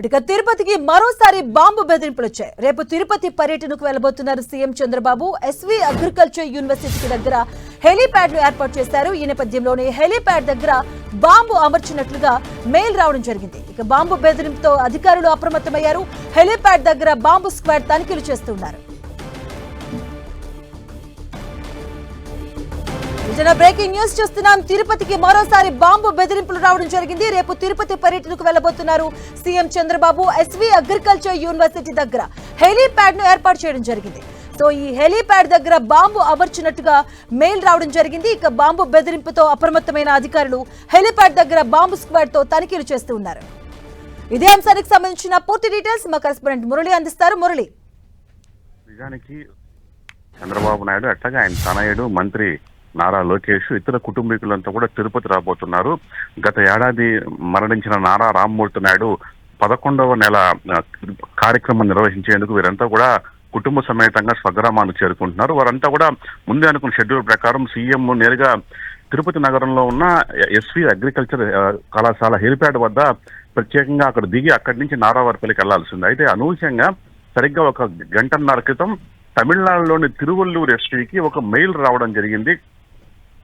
ఇక తిరుపతికి మరోసారి బాంబు బెదిరింపులు వచ్చాయి రేపు తిరుపతి పర్యటనకు వెళ్ళబోతున్నారు CM Chandrababu. SV agriculture university దగ్గర హెలీప్యాడ్ను ఏర్పాటు చేశారు. ఈ నేపథ్యంలోనే హెలీప్యాడ్ దగ్గర బాంబు అమర్చినట్లుగా మెయిల్ రావడం జరిగింది. ఇక బాంబు బెదిరింపుతో అధికారులు అప్రమత్తమయ్యారు. హెలీప్యాడ్ దగ్గర బాంబు స్క్వాడ్ తనిఖీలు చేస్తున్నారు నిజన బ్రేకింగ్ న్యూస్ చూస్తున్నాం. తిరుపతికి మరోసారి బాంబు బెదిరింపులు రావడం జరిగింది. రేపు తిరుపతి పర్యటనకు వెళ్ళబోతున్నారు CM Chandrababu SV agriculture university దగ్గర. హెలీప్యాడ్ను ఏర్పాటు చేయడం జరిగింది. సో ఈ హెలీప్యాడ్ దగ్గర బాంబు అమర్చినట్టుగా మెయిల్ రావడం జరిగింది. ఇక బాంబు బెదిరింపుతో అప్రమత్తమైన అధికారులు హెలీప్యాడ్ దగ్గర బాంబు స్క్వాడ్తో తనిఖీలు చేస్తూ ఉన్నారు. ఇదే అంశానికి సంబంధించిన పూర్తి డీటెయిల్స్ మా కరెస్పాండెంట్ మురళి అందిస్తారు. మురళి. నిజానికి చంద్రబాబు నాయుడు అట్లాగే ఆయన తనయుడు మంత్రి నారా లోకేష్ ఇతర కుటుంబీకులంతా కూడా తిరుపతి రాబోతున్నారు. గత ఏడాది మరణించిన నారా రామ్మూర్తి నాయుడు పదకొండవ నెల కార్యక్రమం నిర్వహించేందుకు వీరంతా కూడా కుటుంబ సమేతంగా స్వగ్రామానికి చేరుకుంటున్నారు. వారంతా కూడా ముందే అనుకున్న షెడ్యూల్ ప్రకారం సీఎం నేరుగా తిరుపతి నగరంలో ఉన్న ఎస్వి అగ్రికల్చర్ కళాశాల హెలిప్యాడ్ వద్ద ప్రత్యేకంగా అక్కడ దిగి అక్కడి నుంచి నారావారిపల్లికి వెళ్ళాల్సింది. అయితే అనూహ్యంగా సరిగ్గా ఒక గంటన్నర క్రితం తమిళనాడులోని తిరువల్లూరు ఎస్టీకి ఒక మెయిల్ రావడం జరిగింది.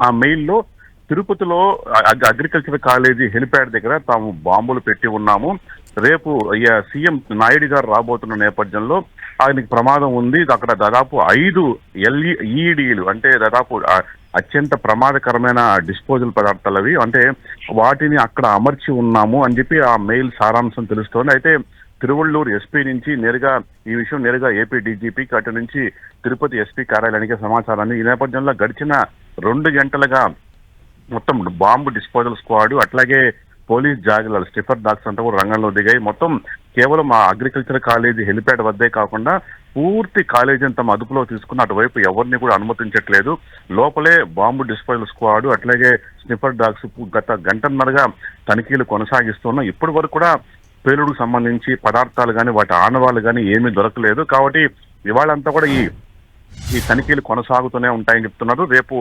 ఆ మెయిల్లో తిరుపతిలో అగ్రికల్చర్ కాలేజీ హెలిప్యాడ్ దగ్గర తాము బాంబులు పెట్టి ఉన్నాము. రేపు సీఎం నాయుడు గారు రాబోతున్న నేపథ్యంలో ఆయనకి ప్రమాదం ఉంది. అక్కడ దాదాపు ఐదు ఎల్ఈ ఈడీలు అంటే దాదాపు అత్యంత ప్రమాదకరమైన డిస్పోజల్ పదార్థాలు అవి. అంటే వాటిని అక్కడ అమర్చి ఉన్నాము అని చెప్పి ఆ మెయిల్ సారాంశం తెలుస్తోంది. అయితే తిరువళ్ళూరు ఎస్పీ నుంచి నేరుగా ఈ విషయం నేరుగా ఏపీ డీజీపీకి అటు నుంచి తిరుపతి ఎస్పీ కార్యాలయానికి సమాచారాన్ని ఈ నేపథ్యంలో గడిచిన రెండు గంటలుగా మొత్తం బాంబు డిస్పోజల్ స్క్వాడ్ అట్లాగే పోలీస్ జాగ్రత్తలు స్టిఫర్ డాక్స్ అంతా కూడా రంగంలో దిగాయి. మొత్తం కేవలం ఆ అగ్రికల్చర్ కాలేజీ హెలిప్యాడ్ వద్దే కాకుండా పూర్తి కాలేజీని తమ అదుపులో తీసుకుని అటువైపు ఎవరిని కూడా అనుమతించట్లేదు. లోపలే బాంబు డిస్పోజల్ స్క్వాడ్ అట్లాగే స్నిఫర్ డాగ్స్ గత గంటన్నరగా తనిఖీలు కొనసాగిస్తున్నాం. ఇప్పటి వరకు కూడా పేలుడుకు సంబంధించి పదార్థాలు కానీ వాటి ఆనవాళ్ళు కానీ ఏమీ దొరకలేదు. కాబట్టి ఇవాళంతా కూడా ఈ ఈ తనిఖీలు కొనసాగుతూనే ఉంటాయని చెప్తున్నారు. రేపు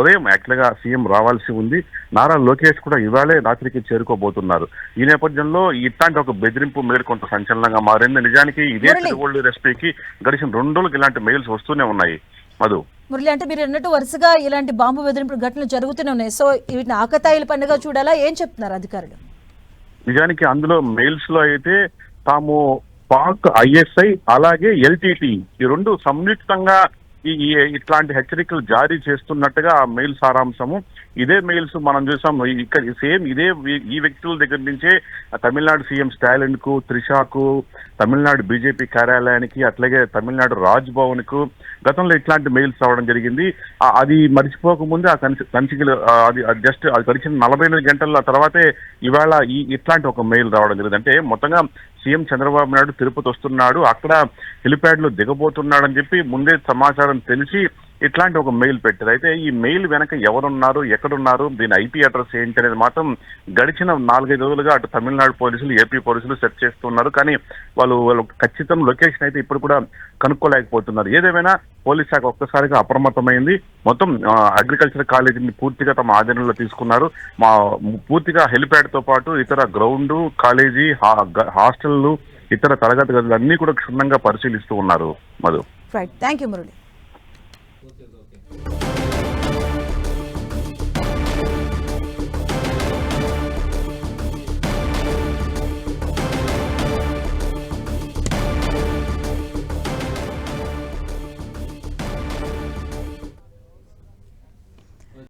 ఉదయం యాక్చువల్గా సీఎం రావాల్సి ఉంది. నారా లోకేష్ కూడా ఇవాళే రాత్రికి చేరుకోబోతున్నారు. ఈ నేపథ్యంలో ఇట్లాంటి ఒక బెదిరింపు మేలు కొంత సంచలనంగా మారింది. నిజానికి ఇదే. తిరువళ్ళు ఎస్పీకి గడిచిన రెండు రోజులకు ఇలాంటి మెయిల్స్ వస్తూనే ఉన్నాయి. మధు. మురళి అంటే మీరు అన్నట్టు వరుసగా ఇలాంటి బాంబు బెదిరింపులు ఘటనలు జరుగుతూనే ఉన్నాయి. సో వీటిని ఆకతాయిల పండుగ చూడాలా? ఏం చెప్తున్నారు అధికారులు? నిజానికి అందులో మెయిల్స్లో అయితే తాము పాక్ ఐఎస్ఐ అలాగే ఎల్టీటీ ఈ రెండు సంయుక్తంగా ఈ ఇట్లాంటి హెచ్చరికలు జారీ చేస్తున్నట్టుగా ఆ మెయిల్ సారాంశము. ఇదే మెయిల్స్ మనం చూసాం. ఇక్కడ సేమ్ ఇదే ఈ వ్యక్తుల దగ్గర నుంచే తమిళనాడు సీఎం స్టాలిన్కు త్రిషాకు తమిళనాడు బీజేపీ కార్యాలయానికి అట్లాగే తమిళనాడు రాజ్ భవన్కు గతంలో ఇట్లాంటి మెయిల్స్ రావడం జరిగింది. అది మర్చిపోకముందే ఆ కన్సి కన్సికలు అది జస్ట్ అది గడిచిన నలభై ఎనిమిది గంటల తర్వాతే ఇవాళ ఈ ఇట్లాంటి ఒక మెయిల్ రావడం జరిగింది. అంటే మొత్తంగా సీఎం చంద్రబాబు నాయుడు తిరుపతి వస్తున్నాడు అక్కడ హెలిప్యాడ్లో దిగబోతున్నాడని చెప్పి ముందే సమాచారం తెలిసి ఇట్లాంటి ఒక మెయిల్ పెట్టారు. అయితే ఈ మెయిల్ వెనక ఎవరున్నారు ఎక్కడున్నారు దీని ఐపీ అడ్రస్ ఏంటి అనేది మాత్రం గడిచిన నాలుగైదు రోజులుగా అటు తమిళనాడు పోలీసులు ఏపీ పోలీసులు సెర్చ్ చేస్తున్నారు. కానీ వాళ్ళు వాళ్ళు ఖచ్చితం లొకేషన్ అయితే ఇప్పుడు కూడా కనుక్కోలేకపోతున్నారు. ఏదేమైనా పోలీస్ శాఖ ఒక్కసారిగా అప్రమత్తమైంది. మొత్తం అగ్రికల్చర్ కాలేజీని పూర్తిగా తమ ఆధీనంలో తీసుకున్నారు. మా పూర్తిగా హెలిప్యాడ్తో పాటు ఇతర గ్రౌండ్ కాలేజీ హాస్టల్లు ఇతర తరగతి గదులు అన్ని కూడా క్షుణ్ణంగా పరిశీలిస్తూ ఉన్నారు Madhu. Right thank you Murali.